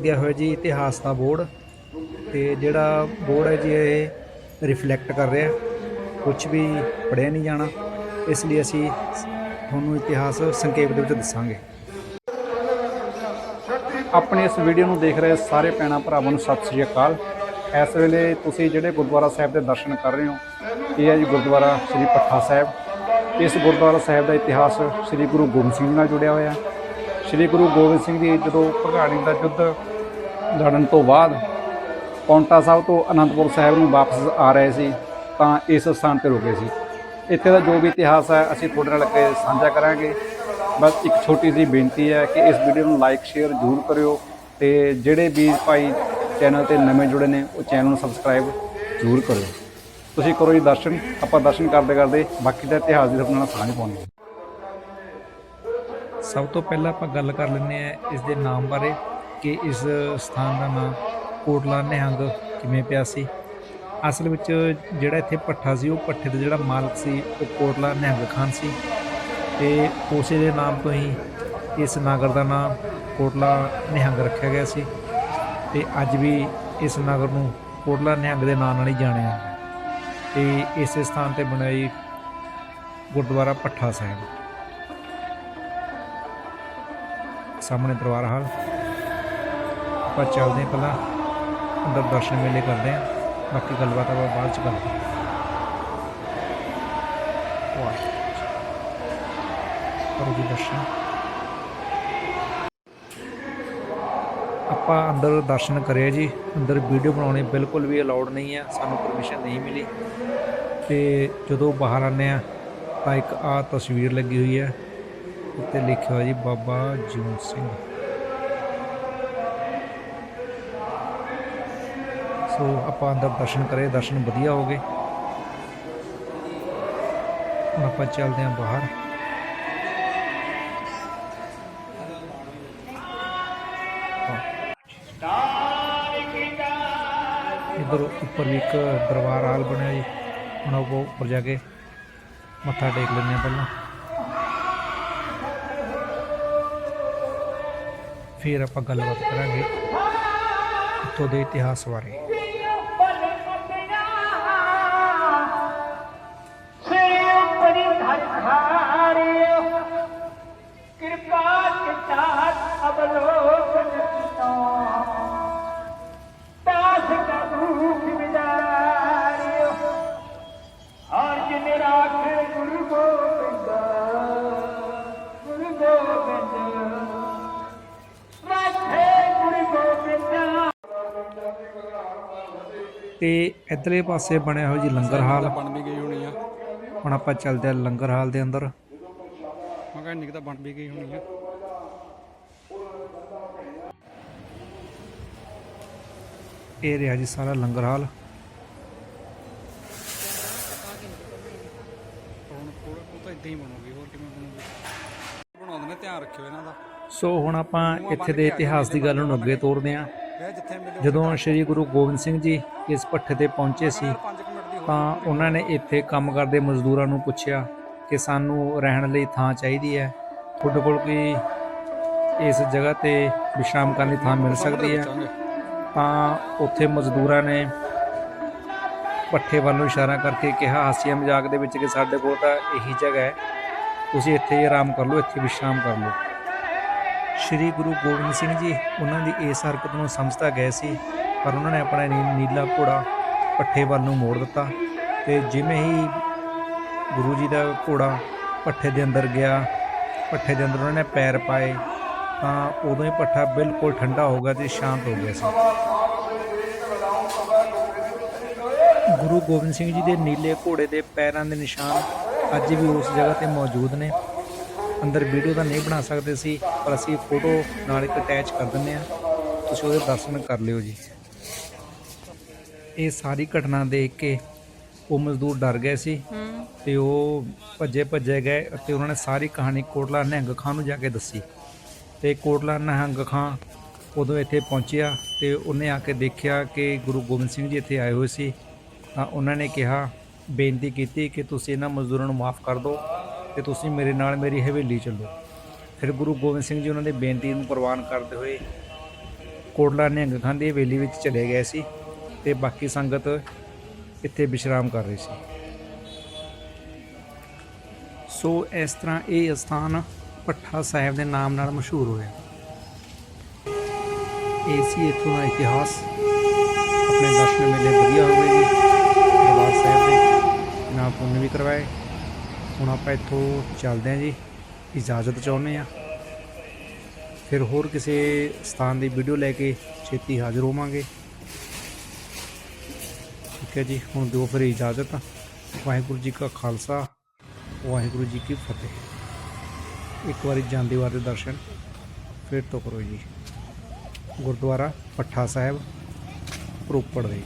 ਇਹ ਲੱਗਿਆ ਹੋਇਆ ਜੀ ਇਤਿਹਾਸ ਦਾ ਬੋਰਡ ਤੇ ਜਿਹੜਾ ਬੋਰਡ ਹੈ ਜੀ ਇਹ ਰਿਫਲੈਕਟ ਕਰ ਰਿਹਾ। ਕੁਝ ਵੀ ਪੜਿਆ ਨਹੀਂ ਜਾਣਾ। ਇਸ ਲਈ ਅਸੀਂ ਤੁਹਾਨੂੰ ਇਤਿਹਾਸ ਸੰਖੇਪ ਦੇ ਵਿੱਚ ਦੱਸਾਂਗੇ। ਆਪਣੇ ਇਸ ਵੀਡੀਓ ਨੂੰ ਦੇਖ ਰਹੇ ਸਾਰੇ ਭੈਣਾਂ ਭਰਾਵਾਂ ਨੂੰ ਸਤਿ ਸ੍ਰੀ ਅਕਾਲ। ਇਸ ਵੇਲੇ ਤੁਸੀਂ ਜਿਹੜੇ ਗੁਰਦੁਆਰਾ ਸਾਹਿਬ ਦੇ ਦਰਸ਼ਨ ਕਰ ਰਹੇ ਹੋ, ਇਹ ਹੈ ਜੀ ਗੁਰਦੁਆਰਾ ਸ੍ਰੀ ਪੱਠਾ ਸਾਹਿਬ। ਇਸ ਗੁਰਦੁਆਰਾ ਸਾਹਿਬ ਦਾ ਇਤਿਹਾਸ ਸ੍ਰੀ ਗੁਰੂ ਗੋਬਿੰਦ ਸਿੰਘ ਨਾਲ ਜੁੜਿਆ ਹੋਇਆ। ਹੈ ਸ੍ਰੀ ਗੁਰੂ ਗੋਬਿੰਦ ਸਿੰਘ ਜੀ ਜਦੋਂ ਭਗਾਣੀ ਦਾ ਯੁੱਧ ਲੜਨ ਤੋਂ ਬਾਅਦ ਪੌਂਟਾ ਸਾਹਿਬ ਤੋਂ ਅਨੰਦਪੁਰ ਸਾਹਿਬ ਨੂੰ ਵਾਪਸ ਆ ਰਹੇ ਸੀ, ਤਾਂ ਇਸ ਸਥਾਨ ਤੇ ਰੁਕੇ ਸੀ। ਇੱਥੇ ਦਾ ਜੋ ਵੀ ਇਤਿਹਾਸ ਹੈ, ਅਸੀਂ ਤੁਹਾਡੇ ਨਾਲ ਅੱਗੇ ਸਾਂਝਾ ਕਰਾਂਗੇ। ਬਸ ਇੱਕ ਛੋਟੀ ਜਿਹੀ ਬੇਨਤੀ ਹੈ ਕਿ ਇਸ ਵੀਡੀਓ ਨੂੰ ਲਾਈਕ ਸ਼ੇਅਰ ਜ਼ਰੂਰ ਕਰਿਓ ਤੇ ਜਿਹੜੇ ਵੀ ਭਾਈ ਚੈਨਲ ਤੇ ਨਵੇਂ ਜੁੜੇ ਨੇ, ਉਹ ਚੈਨਲ ਨੂੰ ਸਬਸਕ੍ਰਾਈਬ ਜ਼ਰੂਰ ਕਰਿਓ। ਤੁਸੀਂ ਕਰੋ ਜੀ ਦਰਸ਼ਨ, ਆਪਾਂ ਦਰਸ਼ਨ ਕਰਦੇ ਕਰਦੇ ਬਾਕੀ ਦਾ ਇਤਿਹਾਸ ਦੀ ਤੁਹਾਡੇ ਨਾਲ ਸਾਂਝ ਪਾਉਂਦੇ ਸਭ ਤੋਂ ਪਹਿਲਾਂ ਆਪਾਂ ਗੱਲ ਕਰ ਲੈਂਦੇ ਆ ਇਸ ਦੇ ਨਾਮ ਬਾਰੇ। ਕਿ ਇਸ ਸਥਾਨ ਦਾ ਨਾਮ ਕੋਟਲਾ ਨਿਹੰਗ ਕਿਵੇਂ ਪਿਆ ਸੀ? ਅਸਲ ਵਿੱਚ ਜਿਹੜਾ ਇੱਥੇ ਪੱਠਾ ਸੀ, ਉਹ ਪੱਠੇ ਦਾ ਜਿਹੜਾ ਮਾਲਕ ਸੀ, ਉਹ ਕੋਟਲਾ ਨਿਹੰਗ ਖਾਨ ਸੀ। ਤੇ ਉਸੇ ਦੇ ਨਾਮ ਤੋਂ ਹੀ ਇਸ ਨਗਰ ਦਾ ਨਾਮ ਕੋਟਲਾ ਨਿਹੰਗ ਰੱਖਿਆ ਗਿਆ ਸੀ। ਤੇ ਅੱਜ ਵੀ ਇਸ ਨਗਰ ਨੂੰ ਕੋਟਲਾ ਨਿਹੰਗ ਦੇ ਨਾਂ ਨਾਲ ਹੀ ਜਾਣਿਆ ਜਾਂਦਾ ਹੈ। ਤੇ ਇਸੇ ਸਥਾਨ ਤੇ ਬਣਿਆ ਗੁਰਦੁਆਰਾ ਪੱਠਾ ਸਾਹਿਬ। ਸਾਹਮਣੇ ਦਰਬਾਰ ਹਾਲ। ਆਪਾਂ ਚੱਲਦੇ ਹਾਂ ਪਹਿਲਾਂ, ਅੰਦਰ ਦਰਸ਼ਨ ਮੇਲੇ ਕਰਦੇ ਹਾਂ, ਬਾਕੀ ਗੱਲਬਾਤ ਆਪਾਂ ਬਾਅਦ ਚ ਕਰਦੇ ਹਾਂ। ਵਾਹ। ਕਰੋ ਜੀ ਦਰਸ਼ਨ। ਆਪਾਂ ਅੰਦਰ ਦਰਸ਼ਨ ਕਰਿਆ ਜੀ, ਅੰਦਰ ਵੀਡੀਓ ਬਣਾਉਣੀ ਬਿਲਕੁਲ ਵੀ ਅਲਾਉਡ ਨਹੀਂ ਹੈ ਸਾਨੂੰ ਪਰਮਿਸ਼ਨ ਨਹੀਂ ਮਿਲੀ। ਤੇ ਜਦੋਂ ਬਾਹਰ ਆਨੇ ਆ ਤਾਂ ਇੱਕ ਆ ਤਸਵੀਰ ਲੱਗੀ ਹੋਈ ਹੈ, ਉੱਤੇ ਲਿਖਿਆ ਹੋਇਆ ਜੀ, ਬਾਬਾ ਜੂਨ ਸਿੰਘ। ਸੋ ਆਪਾਂ ਅੰਦਰ ਦਰਸ਼ਨ ਕਰੇ, ਦਰਸ਼ਨ ਵਧੀਆ ਹੋ ਗਏ। ਹੁਣ ਆਪਾਂ ਚੱਲਦੇ ਹਾਂ ਬਾਹਰ। ਇਧਰ ਉੱਪਰ ਵੀ ਇੱਕ ਦਰਬਾਰ ਹਾਲ ਬਣਿਆ ਜੀ। ਹੁਣ ਉਹ ਉੱਪਰ ਜਾ ਕੇ ਮੱਥਾ ਟੇਕ ਲੈਂਦੇ ਹਾਂ ਪਹਿਲਾਂ। ਫਿਰ ਆਪਾਂ ਗੱਲਬਾਤ ਕਰਾਂਗੇ ਉੱਥੋਂ ਦੇ ਇਤਿਹਾਸ ਬਾਰੇ। ਤੇ ਇਧਰਲੇ ਪਾਸੇ ਬਣਿਆ ਹੋਇਆ ਜੀ ਲੰਗਰ ਹਾਲ। ਬਣ ਵੀ ਗਈ ਹੋਣੀ ਆ। ਹੁਣ ਆਪਾਂ ਚੱਲਦੇ ਹਾਂ ਲੰਗਰ ਹਾਲ ਦੇ ਅੰਦਰ। ਮੈਂ ਕਹਿੰਦਾ ਨਿਕ ਤਾਂ ਬਣ ਵੀ ਗਈ ਹੋਣੀ ਆ। ਇਹ ਰਿਹਾ ਜੀ ਸਾਰਾ ਲੰਗਰ ਹਾਲ। ਇਦਾਂ ਹੀ ਬਣੂਗੀ ਹੋਰ ਕਿਵੇਂ ਬਣੂਗੀ? ਬਣਾਉਂਦੇ ਨੇ ਧਿਆਨ ਰੱਖਿਓ ਇਹਨਾਂ ਦਾ। ਸੋ ਹੁਣ ਆਪਾਂ ਇੱਥੇ ਦੇ ਇਤਿਹਾਸ ਦੀ ਗੱਲ ਨੂੰ ਅੱਗੇ ਤੋਰਦੇ ਮਿਲੇ ਜਦੋਂ ਸ੍ਰੀ ਗੁਰੂ ਗੋਬਿੰਦ ਸਿੰਘ ਜੀ ਇਸ ਪੱਠੇ ਤੇ ਪਹੁੰਚੇ ਸੀ 5 ਮਿੰਟ ਦੀ ਹੋ ਤਾਂ ਉਹਨਾਂ ਨੇ ਇੱਥੇ ਕੰਮ ਕਰਦੇ ਮਜ਼ਦੂਰਾਂ ਨੂੰ ਪੁੱਛਿਆ ਕਿ ਸਾਨੂੰ ਰਹਿਣ ਲਈ ਥਾਂ ਚਾਹੀਦੀ ਹੈ। ਤੁਹਾਡੇ ਕੋਲ ਕੋਈ ਇਸ ਜਗ੍ਹਾ ਤੇ ਵਿਸ਼ਰਾਮ ਕਰਨ ਲਈ ਥਾਂ ਮਿਲ ਸਕਦੀ ਹੈ? ਤਾਂ ਉੱਥੇ ਮਜ਼ਦੂਰਾਂ ਨੇ ਪੱਠੇ ਵੱਲ ਨੂੰ ਇਸ਼ਾਰਾ ਕਰਕੇ ਕਿਹਾ ਹਾਸੀਆ ਮਜ਼ਾਕ ਦੇ ਵਿੱਚ ਕਿ ਸਾਡੇ ਕੋਲ ਤਾਂ ਇਹੀ ਜਗ੍ਹਾ ਹੈ। ਤੁਸੀਂ ਇੱਥੇ ਹੀ ਆਰਾਮ ਕਰ ਲਓ ਇੱਥੇ ਵਿਸ਼ਰਾਮ ਕਰ ਲਓ। ਸ਼੍ਰੀ ਗੁਰੂ ਗੋਬਿੰਦ ਸਿੰਘ ਜੀ ਉਹਨਾਂ ਦੀ ਇਸ ਹਰਕਤ ਨੂੰ ਸਮਝਦਾ ਗਏ ਸੀ, ਪਰ ਉਹਨਾਂ ਨੇ ਆਪਣਾ ਨੀ- ਨੀਲਾ ਘੋੜਾ ਪੱਠੇ ਵੱਲ ਨੂੰ ਮੋੜ ਦਿੱਤਾ ਤੇ ਜਿਵੇਂ ਹੀ ਗੁਰੂ ਜੀ ਦਾ ਘੋੜਾ ਪੱਠੇ ਦੇ ਅੰਦਰ ਗਿਆ, ਪੱਠੇ ਦੇ ਅੰਦਰ ਉਹਨਾਂ ਨੇ ਪੈਰ ਪਾਏ, ਤਾਂ ਉਦੋਂ ਹੀ ਪੱਠਾ ਬਿਲਕੁਲ ਠੰਡਾ ਹੋ ਗਿਆ ਤੇ ਸ਼ਾਂਤ ਹੋ ਗਿਆ ਸੀ। ਗੁਰੂ ਗੋਬਿੰਦ ਸਿੰਘ ਜੀ ਦੇ ਨੀਲੇ ਘੋੜੇ ਦੇ ਪੈਰਾਂ ਦੇ ਨਿਸ਼ਾਨ ਅੱਜ ਵੀ ਉਸ ਜਗ੍ਹਾ ਤੇ ਮੌਜੂਦ ਨੇ। ਅੰਦਰ ਵੀਡੀਓ ਤਾਂ ਨਹੀਂ ਬਣਾ ਸਕਦੇ ਸੀ, ਪਰ ਅਸੀਂ ਫੋਟੋ ਨਾਲ ਇੱਕ ਅਟੈਚ ਕਰ ਦਿੰਦੇ ਆ ਤੁਸੀਂ ਉਹਦੇ ਦਰਸ਼ਨ ਕਰ ਲਿਓ ਜੀ। ਇਹ ਸਾਰੀ ਘਟਨਾ ਦੇਖ ਕੇ ਉਹ ਮਜ਼ਦੂਰ ਡਰ ਗਏ ਸੀ ਤੇ ਉਹ ਭੱਜੇ ਭੱਜੇ ਗਏ ਅਤੇ ਉਹਨਾਂ ਨੇ ਸਾਰੀ ਕਹਾਣੀ ਕੋਟਲਾ ਨਿਹੰਗ ਖਾਨ ਨੂੰ ਜਾ ਕੇ ਦੱਸੀ। ਤੇ ਕੋਟਲਾ ਨਿਹੰਗ ਖਾਨ ਉਦੋਂ ਇੱਥੇ ਪਹੁੰਚਿਆ ਤੇ ਉਹਨੇ ਆ ਕੇ ਦੇਖਿਆ ਕਿ ਗੁਰੂ ਗੋਬਿੰਦ ਸਿੰਘ ਜੀ ਇੱਥੇ ਆਏ ਹੋਏ ਸੀ। ਤਾਂ ਉਹਨਾਂ ਨੇ ਕਿਹਾ, ਬੇਨਤੀ ਕੀਤੀ ਕਿ ਤੁਸੀਂ ਇਹਨਾਂ ਮਜ਼ਦੂਰਾਂ ਨੂੰ ਮਾਫ ਕਰ ਦਿਓ। ਤੇ ਤੁਸੀਂ ਮੇਰੇ ਨਾਲ ਮੇਰੀ ਹਵੇਲੀ ਚੱਲੋ। ਫਿਰ ਗੁਰੂ ਗੋਬਿੰਦ ਸਿੰਘ ਜੀ ਉਹਨਾਂ ਦੀ ਬੇਨਤੀ ਨੂੰ ਪ੍ਰਵਾਨ ਕਰਦੇ ਹੋਏ ਕੋਟਲਾ ਨਿਹੰਗ ਖਾਨ ਦੀ ਹਵੇਲੀ ਵਿੱਚ ਚਲੇ ਗਏ ਸੀ ਤੇ ਬਾਕੀ ਸੰਗਤ ਇੱਥੇ ਵਿਸ਼ਰਾਮ ਕਰ ਰਹੀ ਸੀ। ਸੋ ਇਸ ਤਰ੍ਹਾਂ ਇਹ ਸਥਾਨ ਪੱਠਾ ਸਾਹਿਬ ਦੇ ਨਾਮ ਨਾਲ ਮਸ਼ਹੂਰ ਹੋਇਆ। ਇਹ ਸੀ ਇੱਥੋਂ ਦਾ ਇਤਿਹਾਸ। ਆਪਣੇ ਦਰਸ਼ਨ ਮੇਲੇ ਵਧੀਆ ਹੋ ਜੀ ਦਰਬਾਰ ਸਾਹਿਬ ਦੇ ਨਾਲ ਪੁੰਨ ਵੀ ਕਰਵਾਏ। ਹੁਣ ਆਪਾਂ ਇੱਥੋਂ ਚੱਲਦੇ ਹਾਂ ਜੀ, ਇਜਾਜ਼ਤ ਚਾਹੁੰਦੇ ਆ ਫਿਰ ਹੋਰ ਕਿਸੇ ਸਥਾਨ ਦੀ ਵੀਡੀਓ ਲੈ ਕੇ ਛੇਤੀ ਹਾਜ਼ਰ ਹੋਵਾਂਗੇ। ਠੀਕ ਹੈ ਜੀ, ਹੁਣ ਦਿਓ ਫਿਰ ਇਜਾਜ਼ਤ। ਵਾਹਿਗੁਰੂ ਜੀ ਕਾ ਖਾਲਸਾ, ਵਾਹਿਗੁਰੂ ਜੀ ਕੀ ਫਤਿਹ। ਇੱਕ ਵਾਰੀ ਜਾਂਦੇ ਵਾਰ ਦੇ ਦਰਸ਼ਨ ਫਿਰ ਤੋਂ ਕਰੋ ਜੀ। ਗੁਰਦੁਆਰਾ ਪੱਠਾ ਸਾਹਿਬ, ਰੋਪੜ ਦੇ।